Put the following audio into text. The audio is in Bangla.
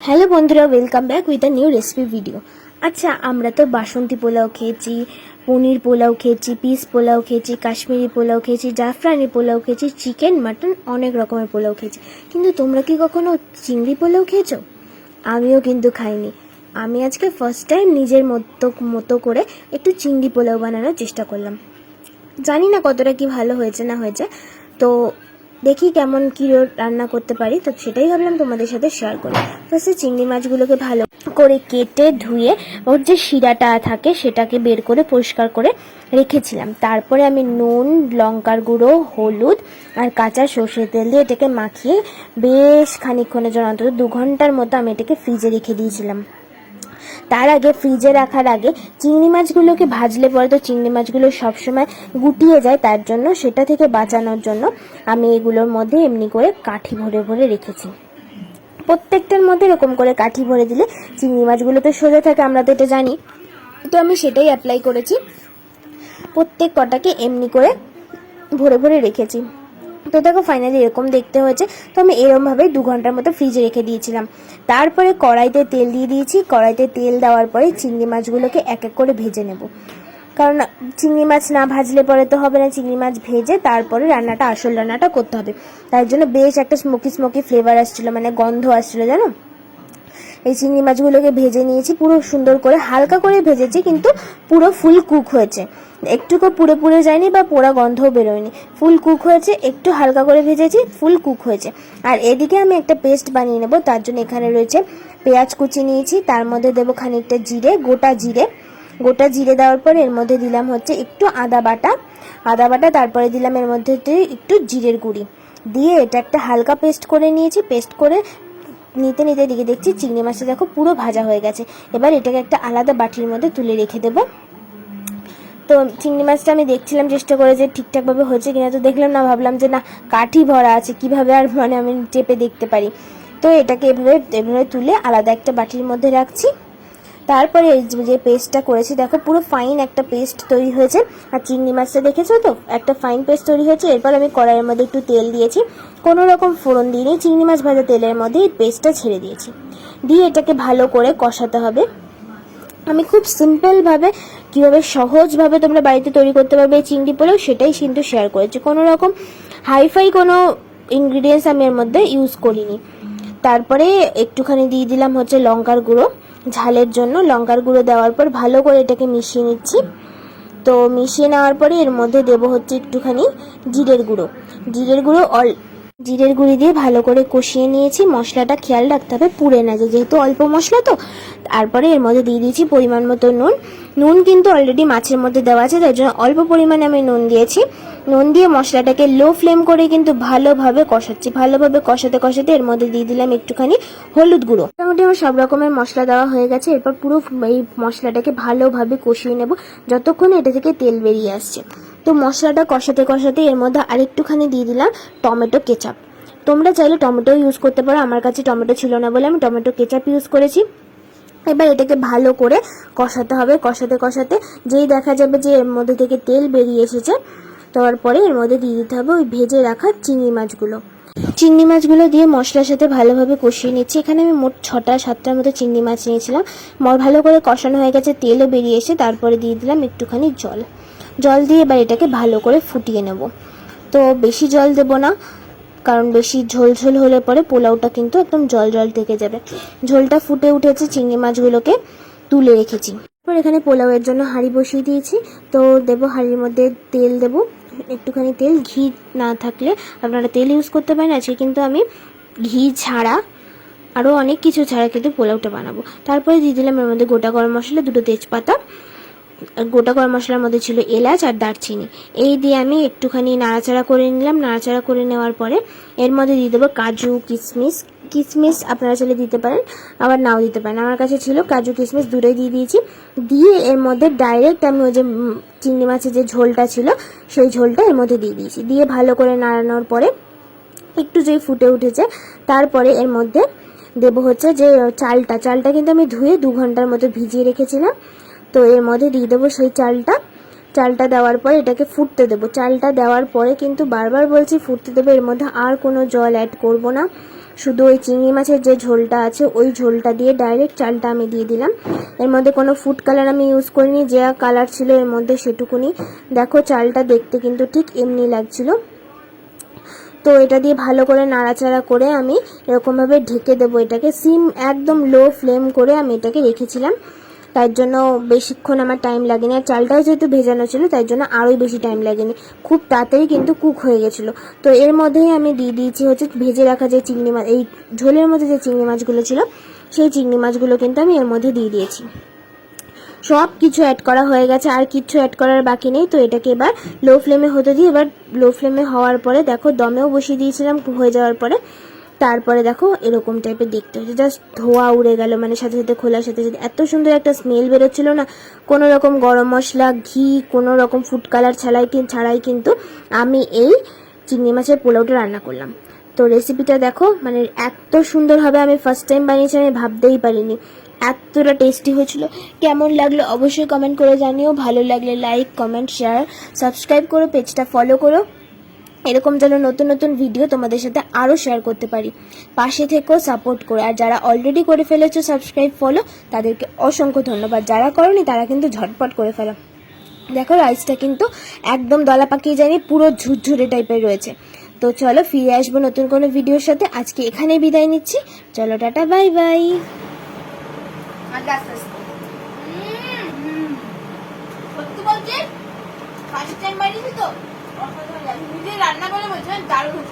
হ্যালো বন্ধুরা welcome back with a new recipe video আচ্ছা আমরা তো বাসন্তী পোলাও খেয়েছি, পনির পোলাও খেয়েছি পিস পোলাও খেয়েছি, কাশ্মীরি পোলাও খেয়েছি, জাফরানি পোলাও খেয়েছি চিকেন মাটন অনেক রকমের পোলাও খেয়েছি। কিন্তু তোমরা কি কখনো চিংড়ি পোলাও খেয়েছো? আমিও কিন্তু খাইনি। আমি আজকে ফার্স্ট টাইম নিজের মতো মতো করে একটু চিংড়ি পোলাও বানানোর চেষ্টা করলাম। জানি না কতটা কি ভালো হয়েছে না হয়েছে। তো দেখি কেমন কী রান্না করতে পারি। তো সেটাই ভাবলাম তোমাদের সাথে শেয়ার করি। ফার্স্টে চিংড়ি মাছগুলোকে ভালো করে কেটে ধুয়ে ওর যে শিরাটা থাকে সেটাকে বের করে পরিষ্কার করে রেখেছিলাম। তারপরে আমি নুন, লঙ্কার গুঁড়ো, হলুদ আর কাঁচা সর্ষের তেল দিয়ে এটাকে মাখিয়ে বেশ খানিকক্ষণের জন্য, অন্তত দু ঘণ্টার মতো আমি এটাকে ফ্রিজে রেখে দিয়েছিলাম। তার আগে ফ্রিজে রাখার আগে চিংড়ি মাছগুলোকে ভাজলে পরে তো চিংড়ি মাছগুলো সবসময় গুটিয়ে যায়, তার জন্য সেটা থেকে বাঁচানোর জন্য আমি এগুলোর মধ্যে এমনি করে কাঠি ভরে ভরে রেখেছি। প্রত্যেকটার মধ্যে এরকম করে কাঠি ভরে দিলে চিংড়ি মাছগুলো তো সোজা থাকে, আমরা তো এটা জানি। তো আমি সেটাই অ্যাপ্লাই করেছি। প্রত্যেক কটাকে এমনি করে ভরে ভরে রেখেছি। তো দেখো ফাইনালি এরকম দেখতে হয়েছে। তো আমি এরমভাবে দু ঘণ্টার মতো ফ্রিজে রেখে দিয়েছিলাম। তারপরে কড়াইতে তেল দিয়ে দিয়েছি। কড়াইতে তেল দেওয়ার পরে চিংড়ি মাছগুলোকে এক এক করে ভেজে নেব। কারণ চিংড়ি মাছ না ভাজলে পরে তো হবে না। চিংড়ি মাছ ভেজে তারপরে রান্নাটা, আসল রান্নাটা করতে হবে। তার জন্য বেশ একটা স্মোকি স্মোকি ফ্লেভার আসছিল মানে গন্ধ আসছিল, জানো? এই চিংড়ি মাছগুলোকে ভেজে নিয়েছি, পুরো সুন্দর করে, হালকা করে ভেজেছি, কিন্তু পুরো ফুল কুক হয়েছে। একটুকু পুড়ে পুড়ে যায়নি বা পোড়া গন্ধও বেরোয়নি। ফুল কুক হয়েছে, একটু হালকা করে ভেজেছি, ফুল কুক হয়েছে। আর এদিকে আমি একটা পেস্ট বানিয়ে নেব, তার জন্য এখানে রয়েছে পেঁয়াজ কুচি নিয়েছি, তার মধ্যে দেবো খানিকটা জিরে, গোটা জিরে। গোটা জিরে দেওয়ার পর এর মধ্যে দিলাম হচ্ছে একটু আদা বাটা। আদা বাটা, তারপরে দিলাম এর মধ্যে একটু জিরের গুঁড়ি। দিয়ে এটা একটা হালকা পেস্ট করে নিয়েছি, পেস্ট করে নিতে নিতে দিকে দেখছি চিংড়ি মাছটা দেখো পুরো ভাজা হয়ে গেছে। এবার এটাকে একটা আলাদা বাটির মধ্যে তুলে রেখে দেবো। তো চিংড়ি মাছটা আমি দেখছিলাম, চেষ্টা করে যে ঠিকঠাকভাবে হয়েছে কিনা। তো দেখলাম না, ভাবলাম যে না, কাঠি ভরা আছে, কীভাবে আর মানে আমি চেপে দেখতে পারি। তো এটাকে এভাবে এভাবে তুলে আলাদা একটা বাটির মধ্যে রাখছি। তারপরে যে পেস্টটা করেছি, দেখো পুরো ফাইন একটা পেস্ট তৈরি হয়েছে। আর চিংড়ি মাছটা দেখেছ তো? একটা ফাইন পেস্ট তৈরি হয়েছে। এরপর আমি কড়াইয়ের মধ্যে একটু তেল দিয়েছি। কোনো রকম ফোড়ন দিইনি। চিংড়ি মাছ ভাজা তেলের মধ্যে এই পেস্টটা ছেড়ে দিয়েছি। দিয়ে এটাকে ভালো করে কষাতে হবে। আমি খুব সিম্পলভাবে কীভাবে সহজভাবে তোমরা বাড়িতে তৈরি করতে পারবে এই চিংড়ি পোলাও, সেটাই কিন্তু শেয়ার করেছি। কোনো রকম হাইফাই কোনো ইনগ্রিডিয়েন্টস আমি এর মধ্যে ইউজ করিনি। তারপরে একটুখানি দিয়ে দিলাম হচ্ছে লঙ্কার গুঁড়ো। ঝালের জন্য লঙ্কার গুঁড়ো দেওয়ার পর ভালো করে এটাকে মিশিয়ে নিচ্ছি। তো মিশিয়ে নেওয়ার পরে এর মধ্যে দেবো হচ্ছে একটুখানি জিরের গুঁড়ো। জিরের গুঁড়ো অল জিরের গুঁড়ি দিয়ে ভালো করে কষিয়ে নিয়েছি। মশলাটা খেয়াল রাখতে হবে, পুড়ে না যায়। যেহেতু অল্প মশলা তো, তারপরে এর মধ্যে দিয়ে দিয়েছি পরিমাণ মতো নুন। নুন কিন্তু অলরেডি মাছের মধ্যে দেওয়া আছে, তাই জন্য অল্প পরিমাণে আমি নুন দিয়েছি। নুন দিয়ে মশলাটাকে লো ফ্লেম করে কিন্তু ভালোভাবে কষাচ্ছি। ভালোভাবে কষাতে কষাতে এর মধ্যে দিয়ে দিলাম একটুখানি হলুদ গুঁড়ো। মোটামুটি আমার সব রকমের মশলা দেওয়া হয়ে গেছে। এরপর পুরো এই মশলাটাকে ভালোভাবে কষিয়ে নেব, যতক্ষণ এটা থেকে তেল বেরিয়ে আসছে। তো মশলাটা কষাতে কষাতে এর মধ্যে আরেকটুখানি দিয়ে দিলাম টমেটো কেচাপ। তোমরা চাইলে টমেটো ইউজ করতে পারো, আমার কাছে টমেটো ছিল না বলে আমি টমেটো কেচাপ ইউজ করেছি। এবার এটাকে ভালো করে কষাতে হবে, কষাতে কষাতে যেই দেখা যাবে যে এর মধ্যে থেকে তেল বেরিয়ে এসেছে, তারপরে এর মধ্যে দিয়ে দিতে হবে ওই ভেজে রাখা চিংড়ি মাছগুলো। চিংড়ি মাছগুলো দিয়ে মশলার সাথে ভালোভাবে কষিয়ে নিচ্ছি। এখানে আমি মোট ছটা সাতটার মতো চিংড়ি মাছ নিয়েছিলাম। ভালো করে কষানো হয়ে গেছে, তেলও বেরিয়ে এসে তারপরে দিয়ে দিলাম একটুখানি জল। জল দিয়ে এবার এটাকে ভালো করে ফুটিয়ে নেব। তো বেশি জল দেব না, কারণ বেশি ঝোল ঝোল হলে পরে পোলাওটা কিন্তু একদম জল জল থেকে যাবে। ঝোলটা ফুটে উঠেছে চিংড়ি মাছগুলোকে তুলে রেখেছি। তারপর এখানে পোলাওয়ের জন্য হাঁড়ি বসিয়ে দিয়েছি। তো দেবো হাঁড়ির মধ্যে তেল দেবো। একটুখানি তেল, ঘি না থাকলে আপনারা তেল ইউজ করতে পারেন। আজকে কিন্তু আমি ঘি ছাড়া আরও অনেক কিছু ছাড়া কিন্তু পোলাওটা বানাবো। তারপরে দিয়ে দিলাম এর মধ্যে গোটা গরম মশলা, দুটো তেজপাতা গোটা গরম মশলার মধ্যে ছিল এলাচ আর দারচিনি। এই দিয়ে আমি একটুখানি নাড়াচাড়া করে নিলাম। নাড়াচাড়া করে নেওয়ার পরে এর মধ্যে দিয়ে দেবো কাজু কিশমিশ কিশমিশ আপনারা চাইলে দিতে পারেন, আবার নাও দিতে পারেন। আমার কাছে ছিল কাজু কিশমিশ দূরে দিয়ে দিয়েছি। দিয়ে এর মধ্যে ডাইরেক্ট আমি ওই যে চিংড়ি মাছের যে ঝোলটা ছিল, সেই ঝোলটা এর মধ্যে দিয়ে দিয়েছি। দিয়ে ভালো করে নাড়ানোর পরে একটু যেই ফুটে উঠেছে, তারপরে এর মধ্যে দেবো হচ্ছে যে চালটা। চালটা কিন্তু আমি ধুয়ে দু ঘণ্টার মতো ভিজিয়ে রেখেছিলাম। তো এর মধ্যে দিয়ে দেবো সেই চালটা। চালটা দেওয়ার পরে এটাকে ফুটতে দেবো। চালটা দেওয়ার পরে কিন্তু বারবার বলছি ফুটতে দেবো, এর মধ্যে আর কোনো জল অ্যাড করব না। শুধু ওই চিংড়ি মাছের যে ঝোলটা আছে, ওই ঝোলটা দিয়ে ডাইরেক্ট চালটা আমি দিয়ে দিলাম। এর মধ্যে কোনো ফুড কালার আমি ইউজ করিনি, যে কালার ছিল এর মধ্যে সেটুকুনি। দেখো চালটা দেখতে কিন্তু ঠিক এমনি লাগছিল। তো এটা দিয়ে ভালো করে নাড়াচাড়া করে আমি এরকমভাবে ঢেকে দেবো এটাকে। সিম একদম লো ফ্লেম করে আমি এটাকে রেখেছিলাম। তার জন্য বেশিক্ষণ আমার টাইম লাগেনি। আর চালটাও যেহেতু ভেজানো ছিল, তাই জন্য আরোই বেশি টাইম লাগেনি। খুব তাড়াতাড়ি কিন্তু কুক হয়ে গেছিল। তো এর মধ্যেই আমি দিয়ে দিয়েছি হচ্ছে ভেজে রাখা যে চিংড়ি মাছ, এই ঝোলের মধ্যে যে চিংড়ি মাছগুলো ছিল, সেই চিংড়ি মাছগুলো কিন্তু আমি এর মধ্যে দিয়ে দিয়েছি। সব কিছু অ্যাড করা হয়ে গেছে, আর কিচ্ছু অ্যাড করার বাকি নেই। তো এটাকে এবার লো ফ্লেমে হতে দিই। এবার লো ফ্লেমে হওয়ার পরে দেখো দমেও বসিয়ে দিয়েছিলাম হয়ে যাওয়ার পরে। তারপরে দেখো এরকম টাইপের দেখতে হচ্ছে জাস্ট ধোয়া উড়ে গেল মানে সাথে সাথে খোলার সাথে সাথে। এত সুন্দর একটা স্মেল বেরোচ্ছিল না। কোনো রকম গরম মশলা, ঘি, কোনো রকম ফুড কালার ছাড়াই ছাড়াই কিন্তু আমি এই চিংড়ি মাছের পোলাওটা রান্না করলাম। তো রেসিপিটা দেখো মানে এত সুন্দরভাবে আমি ফার্স্ট টাইম বানিয়েছি, আমি ভাবতেই পারিনি। এতটা টেস্টি হয়েছিল। কেমন লাগল অবশ্যই কমেন্ট করে জানিও। ভালো লাগলে লাইক কমেন্ট শেয়ার সাবস্ক্রাইব করো পেজটা ফলো করো। এরকম যেন নতুন নতুন ভিডিও তোমাদের সাথে আরও শেয়ার করতে পারি। পাশে থেকেও সাপোর্ট করো। আর যারা অলরেডি করে ফেলেছো সাবস্ক্রাইব ফলো তাদেরকে অসংখ্য ধন্যবাদ। যারা করনি, তারা কিন্তু ঝটপট করে ফেলো। দেখো রাইসটা কিন্তু একদম দলা পাকিয়ে যায়নি, পুরো ঝুরঝুরে টাইপের রয়েছে। তো চলো, ফিরে আসব নতুন কোনো ভিডিওর সাথে। আজকে এখানেই বিদায় নিচ্ছি। চলো, টাটা বাই বাই বলছি ফার্স্ট টাইম বানিয়েছি তো। নিজে রান্না করে বলছেন দারুণ